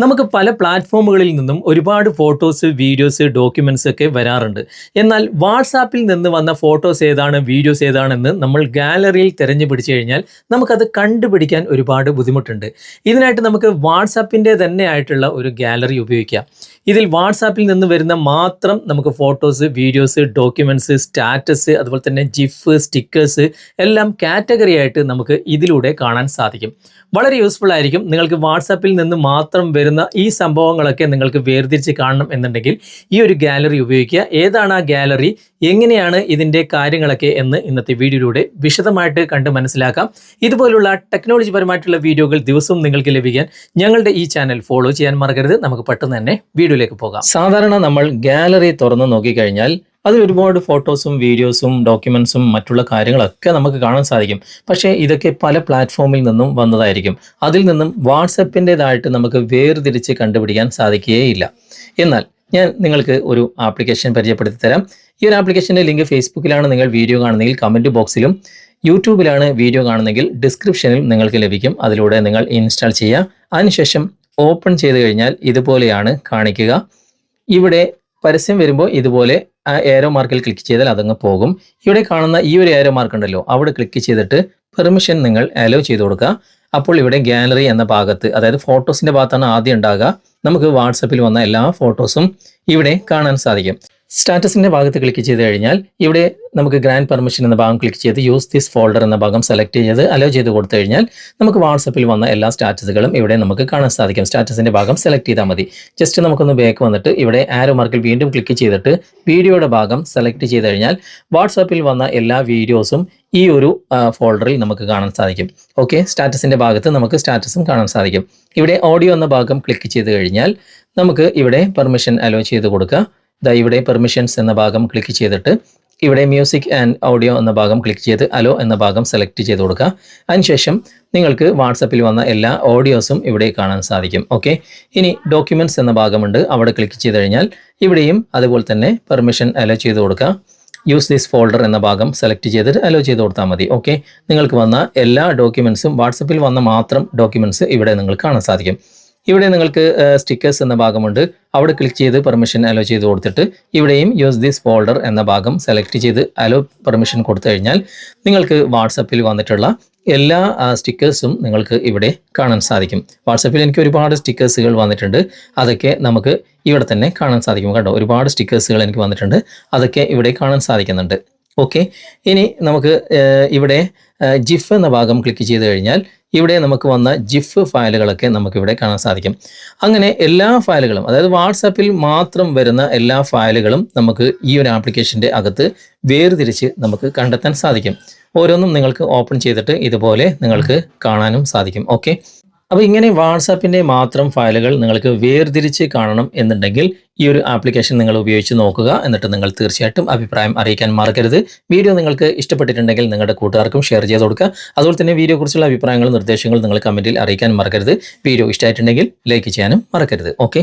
നമുക്ക് പല പ്ലാറ്റ്ഫോമുകളിൽ നിന്നും ഒരുപാട് ഫോട്ടോസ് വീഡിയോസ് ഡോക്യുമെന്റ്സ് ഒക്കെ വരാറുണ്ട്. എന്നാൽ വാട്സാപ്പിൽ നിന്ന് വന്ന ഫോട്ടോസ് ഏതാണ് വീഡിയോസ് ഏതാണെന്ന് നമ്മൾ ഗാലറിയിൽ തിരഞ്ഞു പിടിച്ചു കഴിഞ്ഞാൽ നമുക്കത് കണ്ടുപിടിക്കാൻ ഒരുപാട് ബുദ്ധിമുട്ടുണ്ട്. ഇതിനായിട്ട് നമുക്ക് വാട്സാപ്പിന്റെ തന്നെ ആയിട്ടുള്ള ഒരു ഗാലറി ഉപയോഗിക്കാം. ഇതിൽ വാട്സാപ്പിൽ നിന്ന് വരുന്ന മാത്രം നമുക്ക് ഫോട്ടോസ് വീഡിയോസ് ഡോക്യുമെന്റ്സ് സ്റ്റാറ്റസ് അതുപോലെ തന്നെ ജിഫ് സ്റ്റിക്കേഴ്സ് എല്ലാം കാറ്റഗറി ആയിട്ട് നമുക്ക് ഇതിലൂടെ കാണാൻ സാധിക്കും. വളരെ യൂസ്ഫുൾ ആയിരിക്കും. നിങ്ങൾക്ക് വാട്സാപ്പിൽ നിന്ന് മാത്രം വരുന്ന ഈ സംഭവങ്ങളൊക്കെ നിങ്ങൾക്ക് വേർതിരിച്ച് കാണണം എന്നുണ്ടെങ്കിൽ ഈ ഒരു ഗാലറി ഉപയോഗിക്കുക. ഏതാണ് ആ ഗാലറി? എങ്ങനെയാണ് ഇതിന്റെ കാര്യങ്ങളൊക്കെ എന്ന് ഇന്നത്തെ വീഡിയോയിലൂടെ വിശദമായിട്ട് കണ്ട് മനസ്സിലാക്കാം. ഇതുപോലുള്ള ടെക്നോളജി പരമായിട്ടുള്ള വീഡിയോകൾ ദിവസവും നിങ്ങൾക്ക് ലഭിക്കാൻ ഞങ്ങളുടെ ഈ ചാനൽ ഫോളോ ചെയ്യാൻ മറക്കരുത്. നമുക്ക് പെട്ടെന്ന് തന്നെ വീഡിയോയിലേക്ക് പോകാം. സാധാരണ നമ്മൾ ഗാലറി തുറന്ന് നോക്കിക്കഴിഞ്ഞാൽ അതിൽ ഒരുപാട് ഫോട്ടോസും വീഡിയോസും ഡോക്യുമെന്റ്സും മറ്റുള്ള കാര്യങ്ങളൊക്കെ നമുക്ക് കാണാൻ സാധിക്കും. പക്ഷേ ഇതൊക്കെ പല പ്ലാറ്റ്ഫോമിൽ നിന്നും വന്നതായിരിക്കും. അതിൽ നിന്നും വാട്സപ്പിന്റെതായിട്ട് നമുക്ക് വേർതിരിച്ച് കണ്ടുപിടിക്കാൻ സാധിക്കുകയില്ല. എന്നാൽ ഞാൻ നിങ്ങൾക്ക് ഒരു ആപ്ലിക്കേഷൻ പരിചയപ്പെടുത്തി തരാം. ഈ ഒരു ആപ്ലിക്കേഷന്റെ ലിങ്ക് ഫേസ്ബുക്കിലാണ് നിങ്ങൾ വീഡിയോ കാണുന്നതെങ്കിൽ കമന്റ് ബോക്സിലും യൂട്യൂബിലാണ് വീഡിയോ കാണുന്നതെങ്കിൽ ഡിസ്ക്രിപ്ഷനിൽ നിങ്ങൾക്ക് ലഭിക്കും. അതിലൂടെ നിങ്ങൾ ഇൻസ്റ്റാൾ ചെയ്യുക. അതിനുശേഷം ഓപ്പൺ ചെയ്ത് കഴിഞ്ഞാൽ ഇതുപോലെയാണ് കാണിക്കുക. ഇവിടെ പരസ്യം വരുമ്പോൾ ഇതുപോലെ ആ ഏരോ മാർക്കിൽ ക്ലിക്ക് ചെയ്താൽ അതങ്ങ് പോകും. ഇവിടെ കാണുന്ന ഈ ഒരു ഏരോ മാർക്ക് ഉണ്ടല്ലോ അവിടെ ക്ലിക്ക് ചെയ്തിട്ട് പെർമിഷൻ നിങ്ങൾ അലോ ചെയ്ത് കൊടുക്കുക. അപ്പോൾ ഇവിടെ ഗാലറി എന്ന ഭാഗത്ത് അതായത് ഫോട്ടോസിന്റെ ഭാഗത്താണ് ആദ്യം ഉണ്ടാകുക. നമുക്ക് വാട്സപ്പിൽ വന്ന എല്ലാ ഫോട്ടോസും ഇവിടെ കാണാൻ സാധിക്കും. സ്റ്റാറ്റസിന്റെ ഭാഗത്ത് ക്ലിക്ക് ചെയ്ത് കഴിഞ്ഞാൽ ഇവിടെ നമുക്ക് ഗ്രാൻഡ് പെർമിഷൻ എന്ന ഭാഗം ക്ലിക്ക് ചെയ്ത് യൂസ് ദിസ് ഫോൾഡർ എന്ന ഭാഗം സെലക്ട് ചെയ്ത് അലോ ചെയ്ത് കൊടുത്തു കഴിഞ്ഞാൽ നമുക്ക് വാട്സപ്പിൽ വന്ന എല്ലാ സ്റ്റാറ്റസുകളും ഇവിടെ നമുക്ക് കാണാൻ സാധിക്കും. സ്റ്റാറ്റസിന്റെ ഭാഗം സെലക്ട് ചെയ്താൽ മതി. ജസ്റ്റ് നമുക്കൊന്ന് ബാക്ക് വന്നിട്ട് ഇവിടെ ആരോ മാർക്കിൽ വീണ്ടും ക്ലിക്ക് ചെയ്തിട്ട് വീഡിയോയുടെ ഭാഗം സെലക്ട് ചെയ്ത് കഴിഞ്ഞാൽ വാട്സാപ്പിൽ വന്ന എല്ലാ വീഡിയോസും ഈ ഒരു ഫോൾഡറിൽ നമുക്ക് കാണാൻ സാധിക്കും. ഓക്കെ സ്റ്റാറ്റസിന്റെ ഭാഗത്ത് നമുക്ക് സ്റ്റാറ്റസും കാണാൻ സാധിക്കും. ഇവിടെ ഓഡിയോ എന്ന ഭാഗം ക്ലിക്ക് ചെയ്ത് കഴിഞ്ഞാൽ നമുക്ക് ഇവിടെ പെർമിഷൻ അലോ ചെയ്ത് കൊടുക്കുക ദാ ഇവിടെ പെർമിഷൻസ് എന്ന ഭാഗം ക്ലിക്ക് ചെയ്തിട്ട് ഇവിടെ മ്യൂസിക് ആൻഡ് ഓഡിയോ എന്ന ഭാഗം ക്ലിക്ക് ചെയ്ത് അലോ എന്ന ഭാഗം സെലക്ട് ചെയ്ത് കൊടുക്കുക. അതിനുശേഷം നിങ്ങൾക്ക് വാട്സപ്പിൽ വന്ന എല്ലാ ഓഡിയോസും ഇവിടെ കാണാൻ സാധിക്കും. ഓക്കെ ഇനി ഡോക്യുമെന്റ്സ് എന്ന ഭാഗമുണ്ട്. അവിടെ ക്ലിക്ക് ചെയ്ത് കഴിഞ്ഞാൽ ഇവിടെയും അതുപോലെ തന്നെ പെർമിഷൻ അലോ ചെയ്ത് കൊടുക്കുക. യൂസ് ദിസ് ഫോൾഡർ എന്ന ഭാഗം സെലക്ട് ചെയ്തിട്ട് അലോ ചെയ്ത് കൊടുത്താൽ മതി. ഓക്കെ നിങ്ങൾക്ക് വന്ന എല്ലാ ഡോക്യുമെന്റ്സും വാട്സപ്പിൽ വന്ന മാത്രം ഡോക്യുമെന്റ്സ് ഇവിടെ നിങ്ങൾക്ക് കാണാൻ സാധിക്കും. ഇവിടെ നിങ്ങൾക്ക് സ്റ്റിക്കേഴ്സ് എന്ന ഭാഗമുണ്ട്. അവിടെ ക്ലിക്ക് ചെയ്ത് പെർമിഷൻ അലോ ചെയ്ത് കൊടുത്തിട്ട് ഇവിടെയും യൂസ് ദിസ് ഫോൾഡർ എന്ന ഭാഗം സെലക്ട് ചെയ്ത് അലോ പെർമിഷൻ കൊടുത്തു കഴിഞ്ഞാൽ നിങ്ങൾക്ക് വാട്സപ്പിൽ വന്നിട്ടുള്ള എല്ലാ സ്റ്റിക്കേഴ്സും നിങ്ങൾക്ക് ഇവിടെ കാണാൻ സാധിക്കും. വാട്സപ്പിൽ എനിക്ക് ഒരുപാട് സ്റ്റിക്കേഴ്സുകൾ വന്നിട്ടുണ്ട്. അതൊക്കെ നമുക്ക് ഇവിടെ തന്നെ കാണാൻ സാധിക്കും. കേട്ടോ ഒരുപാട് സ്റ്റിക്കേഴ്സുകൾ എനിക്ക് വന്നിട്ടുണ്ട്. അതൊക്കെ ഇവിടെ കാണാൻ സാധിക്കുന്നുണ്ട്. ഓക്കെ ഇനി നമുക്ക് ഇവിടെ ജിഫ് എന്ന ഭാഗം ക്ലിക്ക് ചെയ്ത് കഴിഞ്ഞാൽ ഇവിടെ നമുക്ക് വന്ന ജിഫ് ഫയലുകളൊക്കെ നമുക്കിവിടെ കാണാൻ സാധിക്കും. അങ്ങനെ എല്ലാ ഫയലുകളും അതായത് വാട്സാപ്പിൽ മാത്രം വരുന്ന എല്ലാ ഫയലുകളും നമുക്ക് ഈ ഒരു ആപ്ലിക്കേഷന്റെ അകത്ത് വേർതിരിച്ച് നമുക്ക് കണ്ടെത്താൻ സാധിക്കും. ഓരോന്നും നിങ്ങൾക്ക് ഓപ്പൺ ചെയ്തിട്ട് ഇതുപോലെ നിങ്ങൾക്ക് കാണാനും സാധിക്കും. ഓക്കെ അപ്പോൾ ഇങ്ങനെ വാട്സാപ്പിന്റെ മാത്രം ഫയലുകൾ നിങ്ങൾക്ക് വേർതിരിച്ച് കാണണം എന്നുണ്ടെങ്കിൽ ഈ ഒരു ആപ്ലിക്കേഷൻ നിങ്ങൾ ഉപയോഗിച്ച് നോക്കുക എന്നിട്ട് നിങ്ങൾ തീർച്ചയായിട്ടും അഭിപ്രായം അറിയിക്കാൻ മറക്കരുത്. വീഡിയോ നിങ്ങൾക്ക് ഇഷ്ടപ്പെട്ടിട്ടുണ്ടെങ്കിൽ നിങ്ങളുടെ കൂട്ടുകാർക്കും ഷെയർ ചെയ്ത് കൊടുക്കുക. അതുപോലെ തന്നെ വീഡിയോ കുറിച്ചുള്ള അഭിപ്രായങ്ങളും നിർദ്ദേശങ്ങളും നിങ്ങൾ കമന്റിൽ അറിയിക്കാൻ മറക്കരുത്. വീഡിയോ ഇഷ്ടമായിട്ടുണ്ടെങ്കിൽ ലൈക്ക് ചെയ്യാനും മറക്കരുത്. ഓക്കെ?